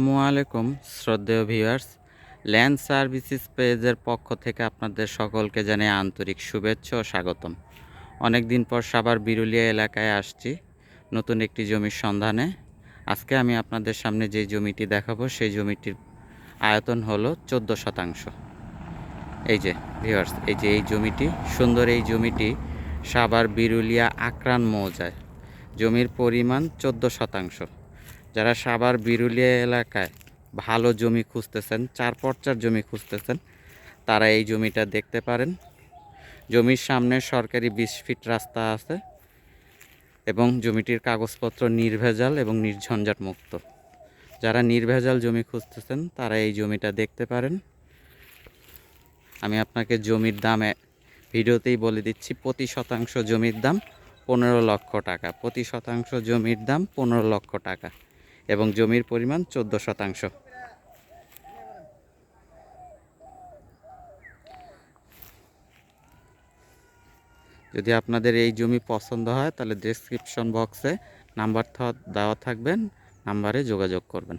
আলাইকুম, শ্রদ্ধেয় viewers. Land services পেজের পক্ষ থেকে আপনাদের সকলকে জানিয়ে আন্তরিক শুভেচ্ছা ও স্বাগতম। অনেক দিন পর সাভার বিরুলিয়া এলাকায় আসছি নতুন একটি জমির সন্ধানে। আজকে আমি আপনাদের সামনে যে জমিটি দেখাবো, সেই জমিটির আয়তন হলো চোদ্দ শতাংশ। এই যে ভিউয়ার্স, এই যে এই জমিটি, সুন্দর এই জমিটি সাভার বিরুলিয়া আক্রান মৌজায়। জমির পরিমাণ চোদ্দ শতাংশ। যারা সাভার বিরুলিয়া এলাকায় ভালো জমি খুঁজতেছেন, চার পর্চার জমি খুঁজতেছেন, তারা এই জমিটা দেখতে পারেন। জমির সামনে সরকারি বিশ ফিট রাস্তা আছে এবং জমিটির কাগজপত্র নির্ভেজাল এবং নির্ঝঞ্ঝাট মুক্ত। যারা নির্ভেজাল জমি খুঁজতেছেন, তারা এই জমিটা দেখতে পারেন। আমি আপনাকে জমির দামে ভিডিওতেই বলে দিচ্ছি, প্রতি শতাংশ জমির দাম পনেরো লক্ষ টাকা। প্রতি শতাংশ জমির দাম পনেরো লক্ষ টাকা। এবং জমির পরিমাণ চোদ্দ শতাংশ। যদি আপনাদের এই জমি পছন্দ হয়, তাহলে ডেসক্রিপশন বক্সে নাম্বার দেওয়া থাকবেন, নাম্বারে যোগাযোগ করবেন।